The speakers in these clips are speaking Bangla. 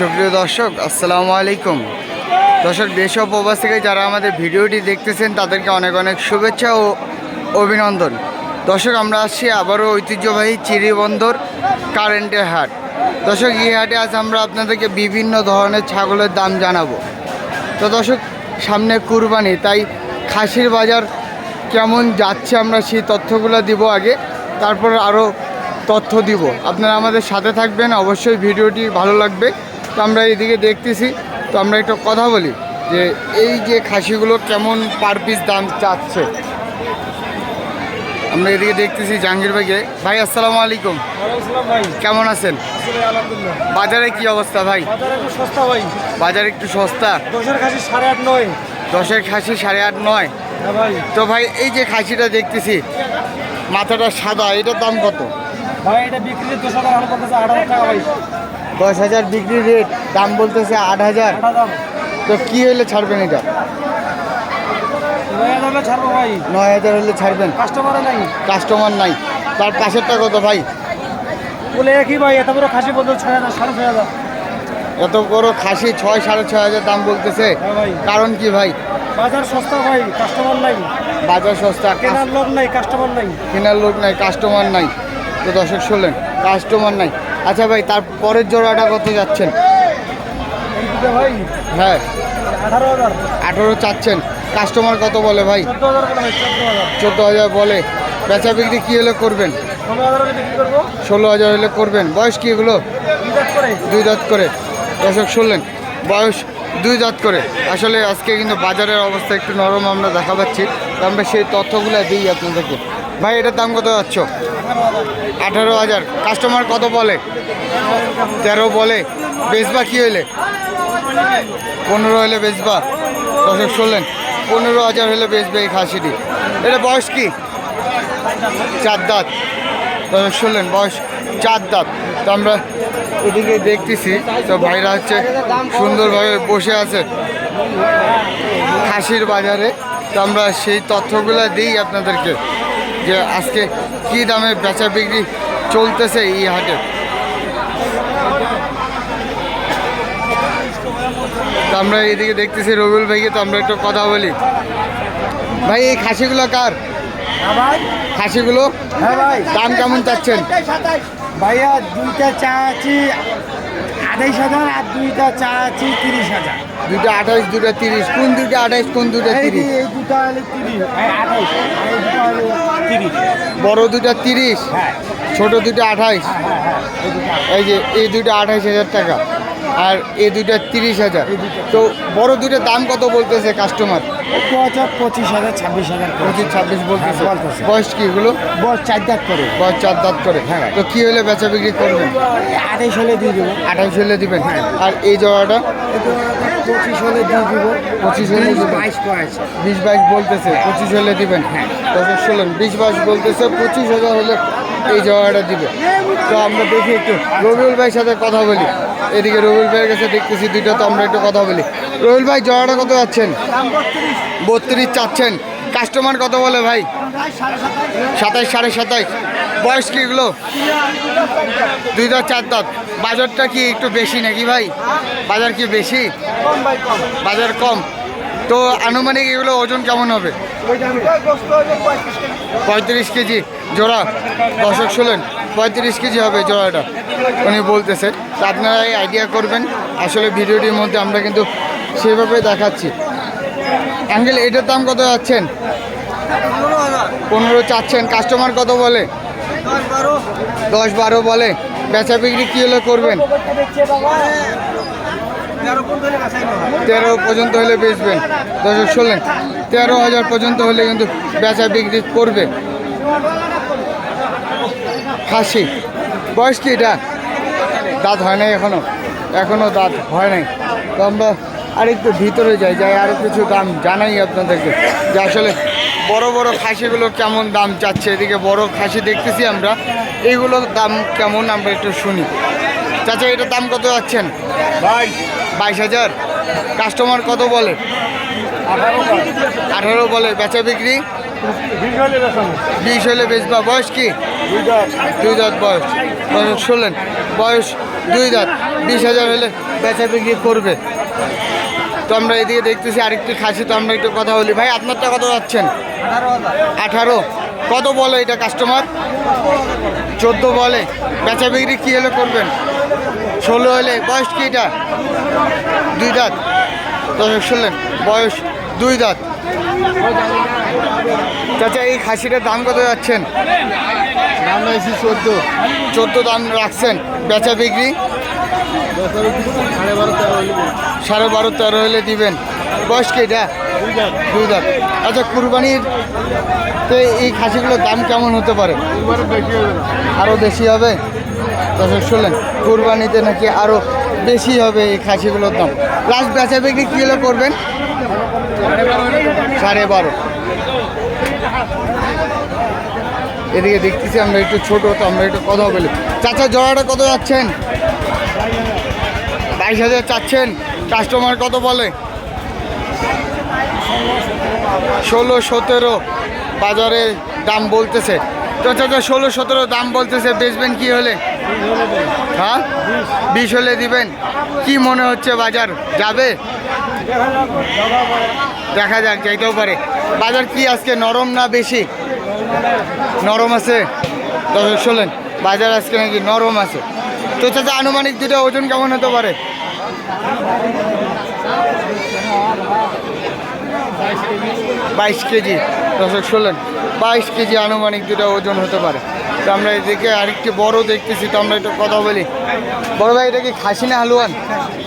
সুপ্রিয় দর্শক, আসসালামু আলাইকুম। দর্শক, দেশ ও প্রবাস থেকে যারা আমাদের ভিডিওটি দেখতেছেন, তাদেরকে অনেক অনেক শুভেচ্ছা ও অভিনন্দন। দর্শক, আমরা আসছি আবারও ঐতিহ্যবাহী চিরিবন্দর কারেন্টের হাট। দর্শক, এই হাটে আজ আমরা আপনাদেরকে বিভিন্ন ধরনের ছাগলের দাম জানাব। তো দর্শক, সামনে কুরবানি, তাই খাসির বাজার কেমন যাচ্ছে আমরা সেই তথ্যগুলো দিব আগে, তারপর আরও তথ্য দিব। আপনারা আমাদের সাথে থাকবেন, অবশ্যই ভিডিওটি ভালো লাগবে। তো আমরা এদিকে দেখতেছি। তো আমরা একটু কথা বলি যে এই যে খাসিগুলো কেমন পার পিস দাম চাচ্ছে? আমরা এদিকে দেখতেছি জাহাঙ্গীর ভাইকে। ভাই আসসালামু আলাইকুম। ভাই। কেমন আছেন? বাজারে কি অবস্থা ভাই? বাজার একটু সস্তা ভাই। বাজার একটু সস্তা? দশের কাছে সাড়ে আট নয়। দশের খাসি সাড়ে আট নয়। হ্যাঁ তো ভাই এই যে খাসিটা দেখতেছি মাথাটা সাদা এটার দাম কত? ভাই এটা বিক্রি দশ হাজার টাকা ভাই। দশ হাজার বিক্রি রেট দাম বলতেছে আট হাজার। তো কি হলে ছাড়বেন এটা? নয় হাজার হলে ছাড়বেন। কাস্টমারে নাই। কাস্টমার নাই। তার পাশেরটা কত ভাই? বলে একই ভাই এত বড় খাসি বলতে ছয় হাজার সাড়ে ছয় হাজার। এত বড় খাসি ছয় সাড়ে ছয় হাজার দাম বলতেছে। হ্যাঁ ভাই। কারণ কি ভাই? বাজার সস্তা ভাই কাস্টমার নাই। বাজার সস্তা কেনার লোক নাই কাস্টমার নাই। কেনার লোক নাই কাস্টমার নাই। তো দর্শক শুনলেন কাস্টমার নাই। আচ্ছা ভাই, তার পরের জোড়াটা কত যাচ্ছেন? হ্যাঁ। আঠারো চাচ্ছেন। কাস্টমার কত বলে ভাই? চোদ্দ হাজার বলে। বেচা বিক্রি কী হলে করবেন? ষোলো হাজার হলে করবেন। বয়স কি এগুলো? দুই দাঁত করে। দর্শক, শুনলেন। বয়স দুই দাঁত করে। আসলে আজকে কিন্তু বাজারের অবস্থা একটু নরম আমরা দেখা পাচ্ছি আমরা সেই তথ্যগুলো দিই আপনাদেরকে। ভাই, এটার দাম কত যাচ্ছ? আঠারো হাজার। কাস্টমার কত বলে? তেরো বলে। বেচবা কি হইলে? পনেরো হলে বেচবা। দর্শক শুনলেন, পনেরো হাজার হলে বেচবে এই খাসিটি। এটা বয়স কি? চার দাঁত। দর্শক শুনলেন, বয়স চার দাঁত। তো আমরা এদিকে দেখতেছি, তো ভাইরা হচ্ছে সুন্দরভাবে বসে আছে খাসির বাজারে। তো আমরা সেই তথ্যগুলো দিই আপনাদেরকে। যে আজকে কি দামে বেচা বিক্রি চলতেছে এই হাটে? আমরা এদিকে দেখতেছি রবিউল ভাইকে তো আমরা একটু কথা বলি। ভাই এই খাসিগুলো কার? হ্যাঁ খাসিগুলো? হ্যাঁ ভাই। দাম কেমন চাচ্ছেন? ভাইয়া দুইটা চা আছি আড়াইশ হাজার আর দুইটা চা আছি তিরিশ হাজার। দুটো আঠাইশ দুটো তিরিশ। কোন দুইটা আঠাইশ কোন দুটো তিরিশ? এই দুটো হলে তিরিশ। আঠাইশ। বড় দুটো তিরিশ হ্যাঁ। ছোট দুটো আঠাইশ। হ্যাঁ হ্যাঁ এই যে এই দুটো আঠাইশ হাজার টাকা আর এই দুটো তিরিশ হাজার। তো বড় দুটোর দাম কত বলতেছে কাস্টমার পঁচিশ হাজার ছাব্বিশ হাজার পঁচিশ ছাব্বিশ বলতেছে। বয়স কি এগুলো? বস চার দাঁত করে। বয়স চার দাঁত করে। হ্যাঁ। তো কি হলে বেচা বিক্রি করবেন? আড়াইশ হলে দিয়ে দেবো। আঠাইশ হলে দিবেন। আর এই জোড়াটা? পঁচিশ হলে দিয়ে দেবো পঁচিশ হলে বাইশ করেছে। বিশ বাইশ বলতেছে পঁচিশ হলে দিবেন। হ্যাঁ। দর্শক শুনলেন বিশ বাইশ বলতেছে পঁচিশ হাজার হলে এই জোড়াটা দিবে। তো আমরা দেখি একটু রবিউল ভাইয়ের সাথে কথা বলি। এদিকে রবিউল ভাইয়ের কাছে দেখতেছি দুইটা তো আমরা একটু কথা বলি। রবিউল ভাই জোড়াটা কত যাচ্ছেন? বত্রিশ চাচ্ছেন। কাস্টমার কত বলে ভাই? সাতাইশ সাড়ে সাতাইশ। বয়স কি এগুলো? দুই দাঁত চার দাঁত বাজারটা কি একটু বেশি নাকি ভাই? বাজার কি বেশি? বাজার কম। তো আনুমানিক এগুলো ওজন কেমন হবে? পঁয়ত্রিশ কেজি। জোড়া। দশক শুনলেন পঁয়ত্রিশ কেজি হবে জোড়াটা, উনি বলতেছে তো আপনারা এই আইডিয়া করবেন। আসলে ভিডিওটির মধ্যে আমরা কিন্তু সেভাবে দেখাচ্ছি। অ্যাঙ্গেল এটার দাম কত যাচ্ছেন? পনেরো চাচ্ছেন কাস্টমার কত বলে? দশ বারো বলে। বেচা বিক্রি কী হলে করবেন? তেরো পর্যন্ত হলে বেচবেন। দর্শক, শুনলেন? তেরো হাজার পর্যন্ত হলে কিন্তু বেচা বিক্রি করবে। খাসি। বয়স কি এটা? দাঁত হয় নাই এখনও? এখনও দাঁত হয় নাই। তো আমরা আরেকটু ভিতরে যাই যাই আরও কিছু দাম জানাই আপনাদেরকে। যে আসলে বড় বড় খাসিগুলো কেমন দাম চাচ্ছে এদিকে বড় খাসি দেখতেছি আমরা। এইগুলোর দাম কেমন আমরা একটু শুনি। চাচা এটার দাম কত যাচ্ছেন? ভাই বাইশ হাজার। কাস্টমার কত বলে? আঠারো আঠারো বলে। বেচা বিক্রি? বিশ হলে বেচবা। বয়স কি? দুই দাঁত। দুই দাঁত বয়স। বয়স শুনলেন। বয়স দুই দাঁত। বিশ হাজার হলে বেচা বিক্রি করবে। তো আমরা এদিকে দেখতেছি আরেকটি খাসি, তো আমরা একটু কথা বলি। ভাই, আপনারটা কত যাচ্ছেন? আঠারো। কত বলে এটা কাস্টমার চোদ্দ বলে। বেচা বিক্রি কী হলে করবেন? ষোলো হলে। বয়স কি এটা? দুই দাঁত। দর্শক, শুনলেন? বয়স দুই দাঁত। চাচা, এই খাসিটার দাম কত যাচ্ছেন? দাম রয়েছে চোদ্দ। চোদ্দ দাম রাখছেন। বেচা বিক্রি? সাড়ে বারো তেরো হলে দিবেন। বয়স কি এটা? দুই দাঁত। আচ্ছা কুরবানির তো এই খাসিগুলোর দাম কেমন হতে পারে? আরও বেশি হবে? দর্শক, শুনলেন, কুরবানিতে নাকি আরও বেশি হবে এই খাসিগুলোর দাম। লাস্ট বেচা বিক্রি কী হলে করবেন? সাড়ে বারো। এদিকে দেখতেছি আমরা একটু ছোট, তো আমরা একটু কথা বলি। চাচা, জড়াটা কত যাচ্ছেন? বাইশ হাজার চাচ্ছেন। কাস্টমার কত বলে? ষোলো সতেরো বাজারে দাম বলতেছে। তো চাচা ষোলো সতেরো দাম বলতেছে, বেচবেন কি হলে? হ্যাঁ? বিশ হলে দিবেন। কি মনে হচ্ছে বাজার? যাবে? দেখা যাক, যাইতেও পারে। বাজার কি আজকে নরম না বেশি? নরম আছে। দর্শক শোলেন বাজার আজকে নাকি নরম আছে। তো চাচা আনুমানিক দুটো ওজন কেমন হতে পারে? বাইশ কেজি, দর্শক শুনলেন, বাইশ কেজি আনুমানিক দুটো ওজন হতে পারে। তো আমরা এদিকে আরেকটি বড় দেখতেছি, তো আমরা একটু কথা বলি। বড় ভাই, এটা কি খাসি না হালুয়ান?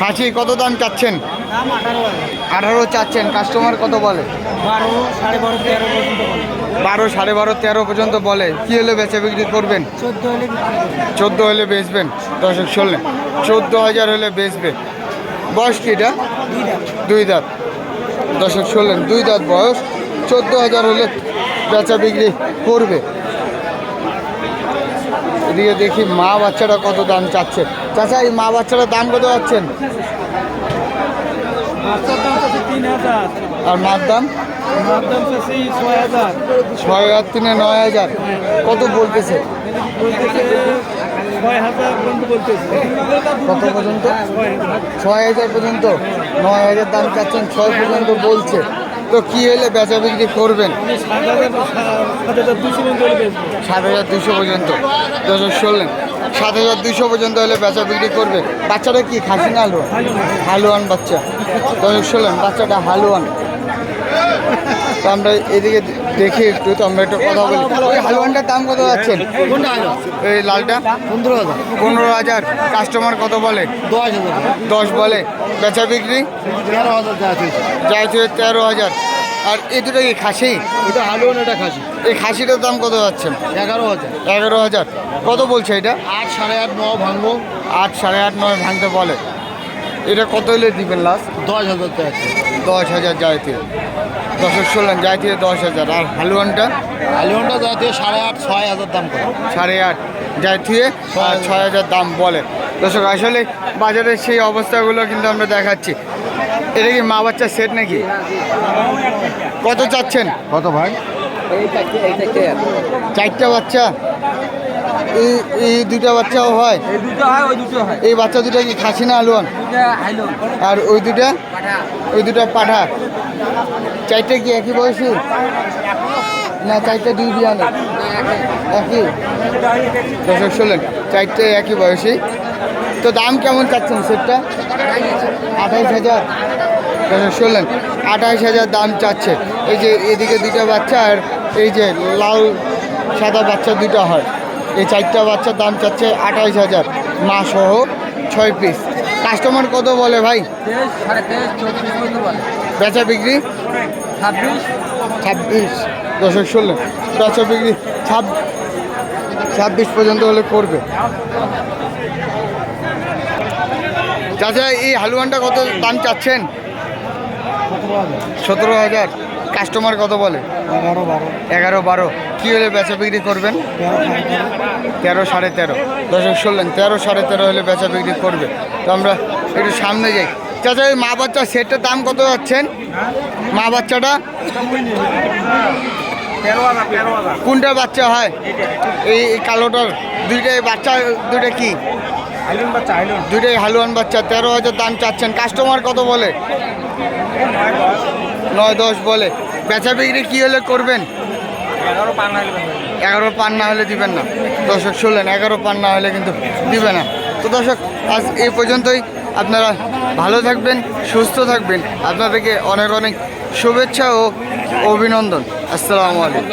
খাসি, কত দাম চাচ্ছেন? দাম আঠারো আঠারো চাচ্ছেন কাস্টমার কত বলে? বারো সাড়ে বারো তেরো পর্যন্ত বারো সাড়ে বারো তেরো পর্যন্ত বলে। কি হলে বেচা বিক্রি করবেন? চোদ্দ হলে বেচবেন। দর্শক শুনলেন? চোদ্দ হাজার হলে বেচবে বয়স কি এটা? দুই দাঁত। দর্শক শুনলেন? দুই দাঁত বয়স। চোদ্দ হাজার হলে বেচা বিক্রি করবে। এদিকে দেখি মা বাচ্চাটা কত দাম চাচ্ছে। চাচা এই মা বাচ্চাটার দাম কত যাচ্ছেন মাছের দাম তো তিন হাজার আর মার দাম? ছয় হাজার তিনে নয় হাজার। কত বলতেছে? কত পর্যন্ত? ছয় হাজার পর্যন্ত। নয় হাজার দাম চাচ্ছেন ছয় পর্যন্ত বলছে। তো কি হলে বেচা বিক্রি করবেন? সাত হাজার দুশো পর্যন্ত। দর্শক শুনলেন, সাত হাজার দুশো পর্যন্ত হলে বেচা বিক্রি করবে বাচ্চাটা কি খাসি না হালুয়ান হালুয়ান বাচ্চা। দর্শক শুনলেন, বাচ্চাটা হালুয়ান। তো আমরা এদিকে দেখি একটু তো আমরা একটু কথা বলি। ওই হালুয়ানটার দাম কত যাচ্ছেন? এই লালটা? পনেরো হাজার। পনেরো হাজার। কাস্টমার কত বলে? দশ দশ বলে। বেচা বিক্রি? তেরো হাজার যা আছে। তেরো হাজার। আর এই দুটো কি খাসি? এটা হালুয়ান এটা খাসি। এই খাসিটার দাম কত যাচ্ছেন এগারো হাজার। এগারো হাজার। কত বলছে এটা? আট সাড়ে আট ন ভাঙবো। আট সাড়ে আট নয় ভাঙতে বলে। এটা কত হলে দিবেন লাস্ট দশ হাজার দশ হাজার যায় থেকে দশক ষোলেন যায় থেকে দশ হাজার। আর হালুয়ানটা? হালুয়ানটা যা দিয়ে সাড়ে আট ছয় হাজার দাম করে। সাড়ে আট। যায় থেকে ছয় হাজার। দাম বলে। দর্শক আসলে বাজারের সেই অবস্থাগুলো কিন্তু আমরা দেখাচ্ছি। এটা কি মা বাচ্চার সেট নাকি? কত চাচ্ছেন? কত ভাই? চারটা বাচ্চা? এই এই দুটা বাচ্চাও হয়? এই দুটো হয় ওই দুটো হয়। এই বাচ্চা দুটা কি খাসি না আলুয়ান আর ওই দুটা ওই দুটা পাঠা। চারটে কি একই বয়সী? না চারটে দুই বিয়ানে। একই? দর্শক শুনলেন চারটে একই বয়সী। তো দাম কেমন চাচ্ছেন সেটটা? আঠাইশ হাজার। দর্শক শুনলেন আঠাইশ হাজার দাম চাচ্ছে। এই যে এদিকে দুটো বাচ্চা আর এই যে লাল সাদা বাচ্চা দুটো হয়। এই চারটা বাচ্চার দাম চাচ্ছে আঠাইশ হাজার। মা সহ ছয় পিস কাস্টমার কত বলে ভাই? বেচা বিক্রি? ছাব্বিশ। ছাব্বিশ দশক ষোলো বেচা বিক্রি ছাব ছাব্বিশ পর্যন্ত হলে করবে। চাচা, এই হালুয়ানটা কত দাম চাচ্ছেন? সতেরো হাজার। কাস্টমার কত বলে? এগারো বারো। এগারো বারো। কী হলে বেচা বিক্রি করবেন? তেরো সাড়ে তেরো। দশক ষোলেন তেরো। সাড়ে তেরো হলে বেচা বিক্রি করবে। তো আমরা একটু সামনে যাই। চাচা এই মা বাচ্চা সেটটার দাম কত যাচ্ছেন? মা বাচ্চাটা? কোনটা বাচ্চা হয়? এই কালোটার। দুইটাই বাচ্চা দুইটা কি? দুইটাই হালুয়ান বাচ্চা। তেরো হাজার দাম চাচ্ছেন। কাস্টমার কত বলে? নয় দশ বলে। বেচা বিক্রি কী হলে করবেন? এগারো পান হাইলুন এগারো পান না হলে দিবেন না। দর্শক শুনলেন এগারো পান না হলে কিন্তু দিবে না। তো দর্শক আজ এই পর্যন্তই। আপনারা ভালো থাকবেন সুস্থ থাকবেন। আপনাদেরকে অনেক অনেক শুভেচ্ছা ও অভিনন্দন। আসসালামু আলাইকুম।